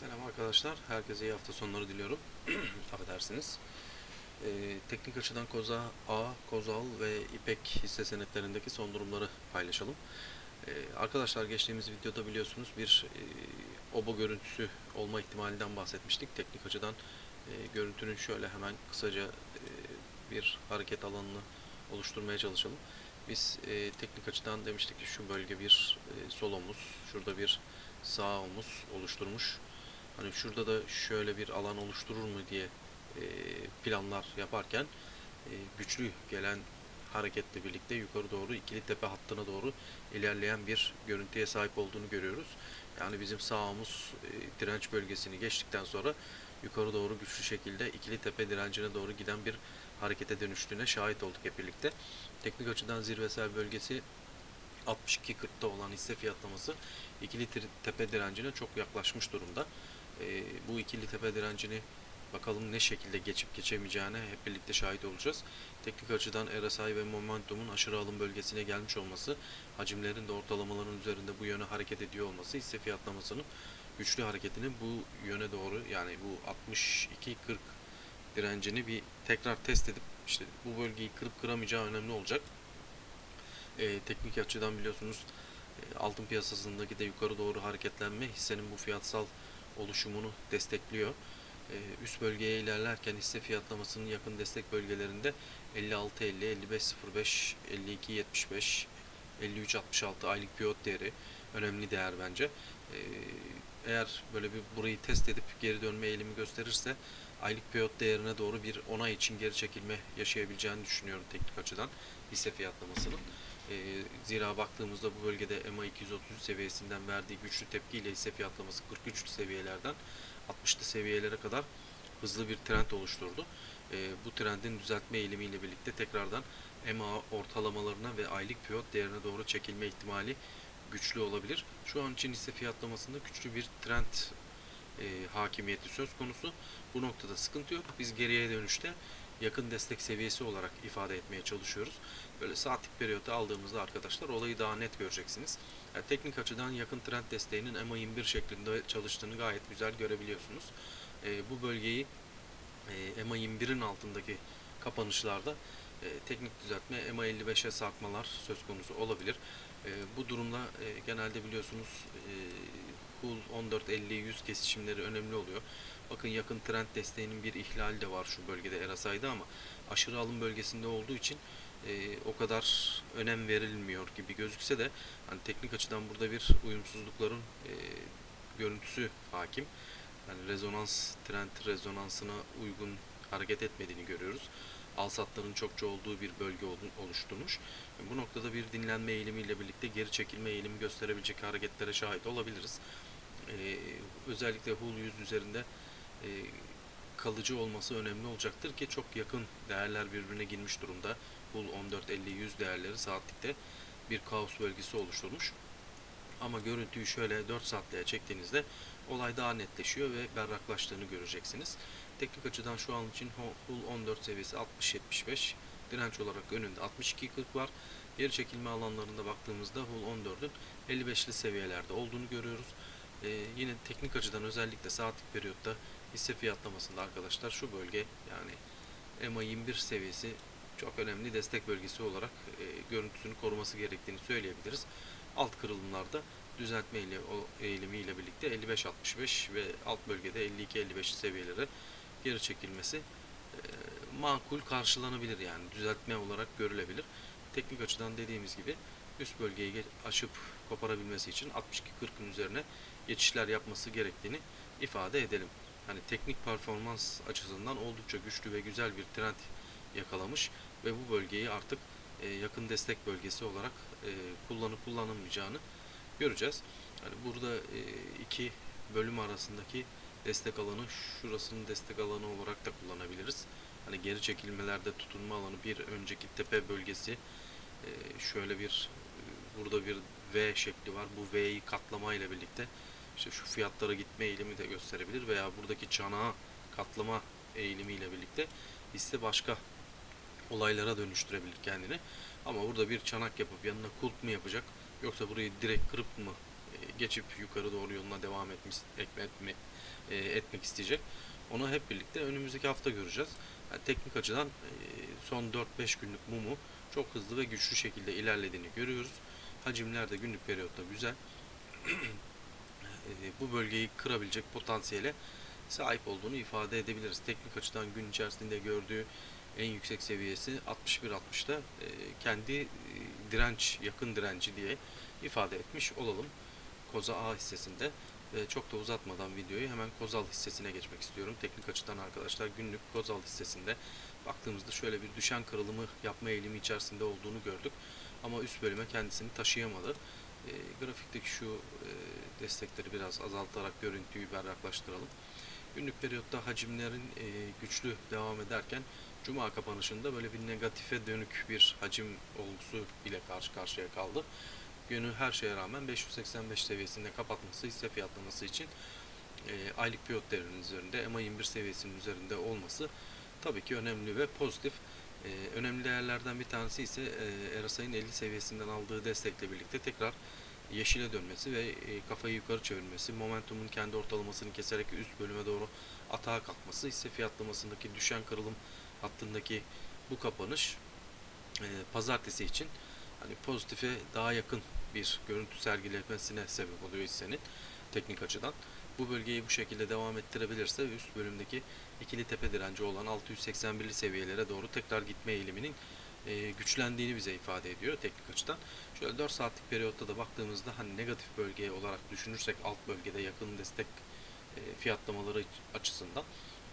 Selam arkadaşlar. Herkese iyi hafta sonları diliyorum. Affedersiniz. Ee, teknik açıdan Koza A, Kozal ve İpek hisse senetlerindeki son durumları paylaşalım. Ee, arkadaşlar geçtiğimiz videoda biliyorsunuz bir e, obo görüntüsü olma ihtimalinden bahsetmiştik. Teknik açıdan e, görüntünün şöyle hemen kısaca e, bir hareket alanını oluşturmaya çalışalım. Biz e, teknik açıdan demiştik ki şu bölge bir e, sol omuz, şurada bir sağ omuz oluşturmuş. Hani şurada da şöyle bir alan oluşturur mu diye e, planlar yaparken e, güçlü gelen hareketle birlikte yukarı doğru ikili tepe hattına doğru ilerleyen bir görüntüye sahip olduğunu görüyoruz. Yani bizim sağ omuz e, direnç bölgesini geçtikten sonra yukarı doğru güçlü şekilde ikili tepe direncine doğru giden bir harekete dönüştüğüne şahit olduk hep birlikte. Teknik açıdan zirvesel bölgesi 62.40'da olan hisse fiyatlaması ikili tepe direncine çok yaklaşmış durumda. Ee, bu ikili tepe direncini bakalım ne şekilde geçip geçemeyeceğine hep birlikte şahit olacağız. Teknik açıdan RSI ve momentumun aşırı alım bölgesine gelmiş olması, hacimlerin de ortalamaların üzerinde bu yöne hareket ediyor olması hisse fiyatlamasının güçlü hareketini bu yöne doğru yani bu 62.40 direncini bir tekrar test edip işte bu bölgeyi kırıp kıramayacağı önemli olacak. Ee, teknik açıdan biliyorsunuz e, altın piyasasındaki de yukarı doğru hareketlenme hissenin bu fiyatsal oluşumunu destekliyor. Ee, üst bölgeye ilerlerken hisse fiyatlamasının yakın destek bölgelerinde 56.50, 55.05, 52.75, 53.66 aylık pivot değeri önemli değer bence. Ee, eğer böyle bir burayı test edip geri dönme eğilimi gösterirse aylık pivot değerine doğru bir onay için geri çekilme yaşayabileceğini düşünüyorum teknik açıdan hisse fiyatlamasının. Ee, zira baktığımızda bu bölgede MA 233 seviyesinden verdiği güçlü tepkiyle hisse fiyatlaması 43 seviyelerden 60'lı seviyelere kadar hızlı bir trend oluşturdu. Ee, bu trendin düzeltme eğilimiyle birlikte tekrardan MA ortalamalarına ve aylık pivot değerine doğru çekilme ihtimali güçlü olabilir. Şu an için hisse fiyatlamasında güçlü bir trend e, hakimiyeti söz konusu. Bu noktada sıkıntı yok. Biz geriye dönüşte yakın destek seviyesi olarak ifade etmeye çalışıyoruz. Böyle saatlik periyotta aldığımızda arkadaşlar olayı daha net göreceksiniz. Yani teknik açıdan yakın trend desteğinin MA21 şeklinde çalıştığını gayet güzel görebiliyorsunuz. E, bu bölgeyi e, MA21'in altındaki kapanışlarda e, teknik düzeltme MA55'e sarkmalar söz konusu olabilir. E, bu durumda e, genelde biliyorsunuz e, HUL 14-50-100 kesişimleri önemli oluyor. Bakın yakın trend desteğinin bir ihlali de var şu bölgede RSI'de ama aşırı alım bölgesinde olduğu için e, o kadar önem verilmiyor gibi gözükse de hani teknik açıdan burada bir uyumsuzlukların e, görüntüsü hakim. Yani rezonans trend rezonansına uygun hareket etmediğini görüyoruz. Alsatların çokça olduğu bir bölge olu- oluşturmuş. E, Bu noktada bir dinlenme eğilimiyle birlikte geri çekilme eğilimi gösterebilecek hareketlere şahit olabiliriz. Ee, özellikle HUL 100 üzerinde e, kalıcı olması önemli olacaktır ki çok yakın değerler birbirine girmiş durumda. HUL 14-50-100 değerleri saatlikte bir kaos bölgesi oluşturmuş. Ama görüntüyü şöyle 4 saatliğe çektiğinizde olay daha netleşiyor ve berraklaştığını göreceksiniz. Teknik açıdan şu an için HUL 14 seviyesi 60-75, direnç olarak önünde 62-40 var. Geri çekilme alanlarında baktığımızda HUL 14'ün 55'li seviyelerde olduğunu görüyoruz. Ee, yine teknik açıdan özellikle saatlik periyotta hisse fiyatlamasında arkadaşlar şu bölge yani EMA 21 seviyesi çok önemli destek bölgesi olarak e, görüntüsünü koruması gerektiğini söyleyebiliriz. Alt kırılımlarda düzeltme ile o eğilimi ile birlikte 55-65 ve alt bölgede 52-55 seviyelere geri çekilmesi e, makul karşılanabilir yani düzeltme olarak görülebilir. Teknik açıdan dediğimiz gibi üst bölgeyi ge- aşıp koparabilmesi için 62-40'ın üzerine geçişler yapması gerektiğini ifade edelim. Hani teknik performans açısından oldukça güçlü ve güzel bir trend yakalamış ve bu bölgeyi artık e, yakın destek bölgesi olarak e, kullanıp kullanılmayacağını göreceğiz. Yani burada e, iki bölüm arasındaki destek alanı şurasının destek alanı olarak da kullanabiliriz. Hani geri çekilmelerde tutunma alanı bir önceki tepe bölgesi e, şöyle bir e, burada bir V şekli var. Bu V'yi katlama ile birlikte işte şu fiyatlara gitme eğilimi de gösterebilir veya buradaki çanağı katlama eğilimiyle birlikte hisse başka olaylara dönüştürebilir kendini. Ama burada bir çanak yapıp yanına kulp mu yapacak yoksa burayı direkt kırıp mı geçip yukarı doğru yoluna devam etmiş, etme- e, etmek isteyecek. Onu hep birlikte önümüzdeki hafta göreceğiz. Yani teknik açıdan e, son 4-5 günlük mumu çok hızlı ve güçlü şekilde ilerlediğini görüyoruz. Hacimler de günlük periyotta güzel. E, bu bölgeyi kırabilecek potansiyele sahip olduğunu ifade edebiliriz. Teknik açıdan gün içerisinde gördüğü en yüksek seviyesi 61-60'da e, kendi e, direnç, yakın direnci diye ifade etmiş olalım. Koza A hissesinde çok da uzatmadan videoyu hemen Kozal hissesine geçmek istiyorum. Teknik açıdan arkadaşlar günlük Kozal hissesinde baktığımızda şöyle bir düşen kırılımı yapma eğilimi içerisinde olduğunu gördük. Ama üst bölüme kendisini taşıyamadı. E, grafikteki şu e, destekleri biraz azaltarak görüntüyü berraklaştıralım. Günlük periyotta hacimlerin e, güçlü devam ederken Cuma kapanışında böyle bir negatife dönük bir hacim olgusu ile karşı karşıya kaldı. Günü her şeye rağmen 585 seviyesinde kapatması hisse fiyatlaması için e, aylık piyot değerinin üzerinde EMA 21 seviyesinin üzerinde olması tabii ki önemli ve pozitif. E, önemli değerlerden bir tanesi ise e, RSI'nin 50 seviyesinden aldığı destekle birlikte tekrar yeşile dönmesi ve e, kafayı yukarı çevirmesi, momentumun kendi ortalamasını keserek üst bölüme doğru atağa kalkması, hisse fiyatlamasındaki düşen kırılım hattındaki bu kapanış e, pazartesi için hani pozitife daha yakın bir görüntü sergilemesine sebep oluyor hissenin teknik açıdan. Bu bölgeyi bu şekilde devam ettirebilirse üst bölümdeki ikili tepe direnci olan 681'li seviyelere doğru tekrar gitme eğiliminin e, güçlendiğini bize ifade ediyor teknik açıdan. Şöyle 4 saatlik periyotta da baktığımızda hani negatif bölge olarak düşünürsek alt bölgede yakın destek e, fiyatlamaları açısından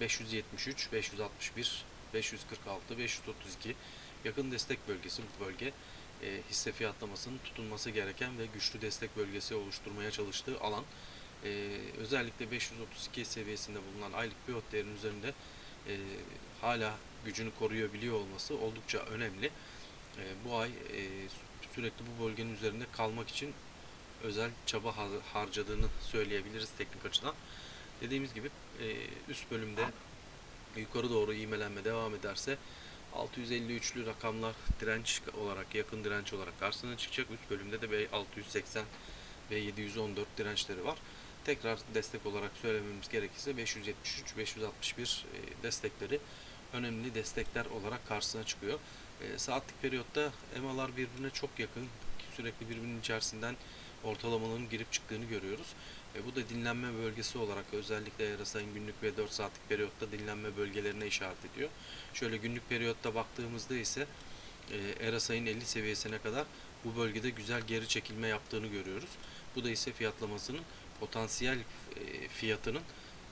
573, 561, 546, 532 yakın destek bölgesi bu bölge e, hisse fiyatlamasının tutulması gereken ve güçlü destek bölgesi oluşturmaya çalıştığı alan. E, özellikle 532 seviyesinde bulunan aylık pivot değerinin üzerinde e, hala gücünü koruyabiliyor olması oldukça önemli. E, bu ay e, sürekli bu bölgenin üzerinde kalmak için özel çaba har- harcadığını söyleyebiliriz teknik açıdan. Dediğimiz gibi e, üst bölümde yukarı doğru ivmelenme devam ederse 653'lü rakamlar direnç olarak yakın direnç olarak karşısına çıkacak. Üst bölümde de B 680 ve 714 dirençleri var. Tekrar destek olarak söylememiz gerekirse 573 561 e, destekleri önemli destekler olarak karşısına çıkıyor. E, saatlik periyotta EMA'lar birbirine çok yakın. Sürekli birbirinin içerisinden ortalamaların girip çıktığını görüyoruz. E, bu da dinlenme bölgesi olarak özellikle RSI'nin günlük ve 4 saatlik periyotta dinlenme bölgelerine işaret ediyor. Şöyle günlük periyotta baktığımızda ise e, RSI'nin 50 seviyesine kadar bu bölgede güzel geri çekilme yaptığını görüyoruz. Bu da ise fiyatlamasının potansiyel e, fiyatının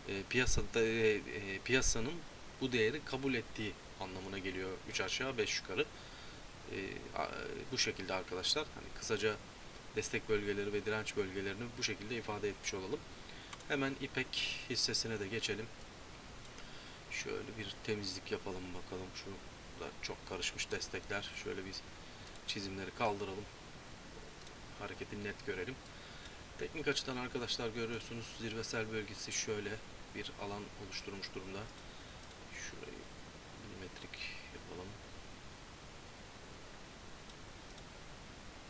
e, piyasada e, e, piyasanın bu değeri kabul ettiği anlamına geliyor 3 aşağı 5 yukarı. Bu şekilde arkadaşlar hani kısaca destek bölgeleri ve direnç bölgelerini bu şekilde ifade etmiş olalım. Hemen İpek hissesine de geçelim. Şöyle bir temizlik yapalım bakalım. Şu da çok karışmış destekler. Şöyle bir çizimleri kaldıralım. Hareketi net görelim. Teknik açıdan arkadaşlar görüyorsunuz zirvesel bölgesi şöyle bir alan oluşturmuş durumda. Şurayı milimetrik yapalım.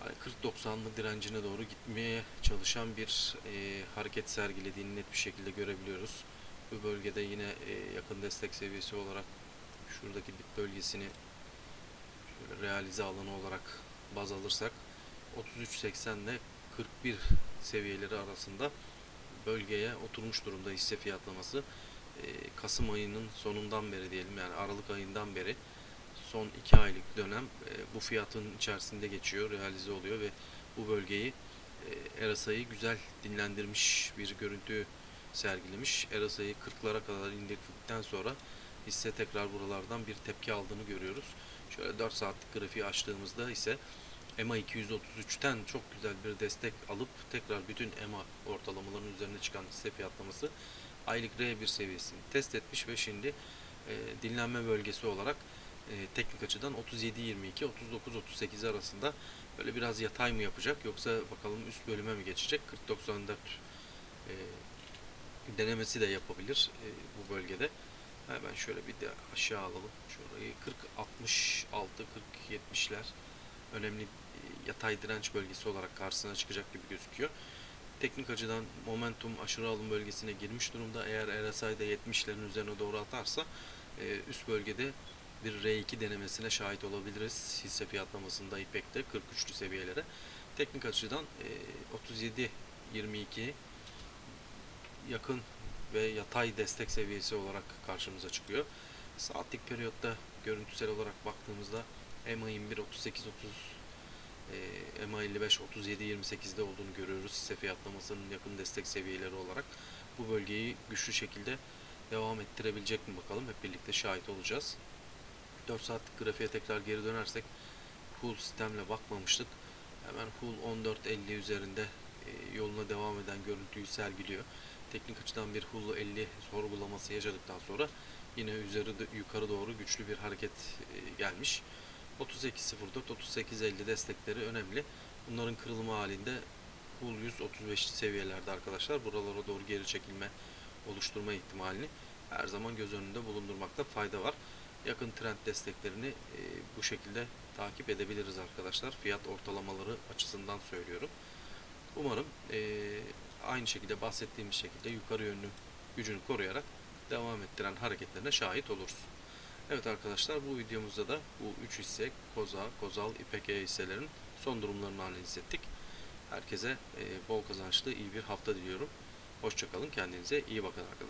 Hani 40-90'lı direncine doğru gitmeye çalışan bir e, hareket sergilediğini net bir şekilde görebiliyoruz. Bu bölgede yine e, yakın destek seviyesi olarak şuradaki dip bölgesini şöyle realize alanı olarak baz alırsak 33.80 ile 41 seviyeleri arasında bölgeye oturmuş durumda hisse fiyatlaması. E, Kasım ayının sonundan beri diyelim yani Aralık ayından beri son 2 aylık dönem e, bu fiyatın içerisinde geçiyor, realize oluyor ve bu bölgeyi e, RSI'yi güzel dinlendirmiş bir görüntü sergilemiş. RSI'yi 40'lara kadar indirdikten sonra hisse tekrar buralardan bir tepki aldığını görüyoruz. Şöyle 4 saatlik grafiği açtığımızda ise EMA 233'ten çok güzel bir destek alıp tekrar bütün EMA ortalamalarının üzerine çıkan hisse fiyatlaması aylık R1 seviyesini test etmiş ve şimdi e, dinlenme bölgesi olarak e, teknik açıdan 37-22, 39-38 arasında böyle biraz yatay mı yapacak yoksa bakalım üst bölüme mi geçecek? 40-94 e, denemesi de yapabilir e, bu bölgede. Hemen şöyle bir de aşağı alalım. Şurayı 40-66, 40-70'ler önemli e, yatay direnç bölgesi olarak karşısına çıkacak gibi gözüküyor. teknik açıdan momentum aşırı alım bölgesine girmiş durumda. Eğer RSI de 70'lerin üzerine doğru atarsa e, üst bölgede bir R2 denemesine şahit olabiliriz. Hisse fiyatlamasında İpek'te 43'lü seviyelere. Teknik açıdan e, 37-22 yakın ve yatay destek seviyesi olarak karşımıza çıkıyor. Saatlik periyotta görüntüsel olarak baktığımızda EMA 21 38 30 e, EMA 55 37 28'de olduğunu görüyoruz. Hisse fiyatlamasının yakın destek seviyeleri olarak bu bölgeyi güçlü şekilde devam ettirebilecek mi bakalım. Hep birlikte şahit olacağız. 4 saatlik grafiğe tekrar geri dönersek Hull sistemle bakmamıştık. Hemen Hull 14.50 üzerinde e, yoluna devam eden görüntüyü sergiliyor. Teknik açıdan bir Hull 50 sorgulaması yaşadıktan sonra yine üzeri yukarı doğru güçlü bir hareket e, gelmiş. 32.04 38.50 destekleri önemli. Bunların kırılma halinde Hull 100 35 seviyelerde arkadaşlar buralara doğru geri çekilme oluşturma ihtimalini her zaman göz önünde bulundurmakta fayda var. Yakın trend desteklerini e, bu şekilde takip edebiliriz arkadaşlar. Fiyat ortalamaları açısından söylüyorum. Umarım e, aynı şekilde bahsettiğimiz şekilde yukarı yönlü gücünü koruyarak devam ettiren hareketlerine şahit oluruz. Evet arkadaşlar bu videomuzda da bu 3 hisse Koza, Kozal, İpek E hisselerin son durumlarını analiz ettik. Herkese e, bol kazançlı iyi bir hafta diliyorum. Hoşçakalın kendinize iyi bakın arkadaşlar.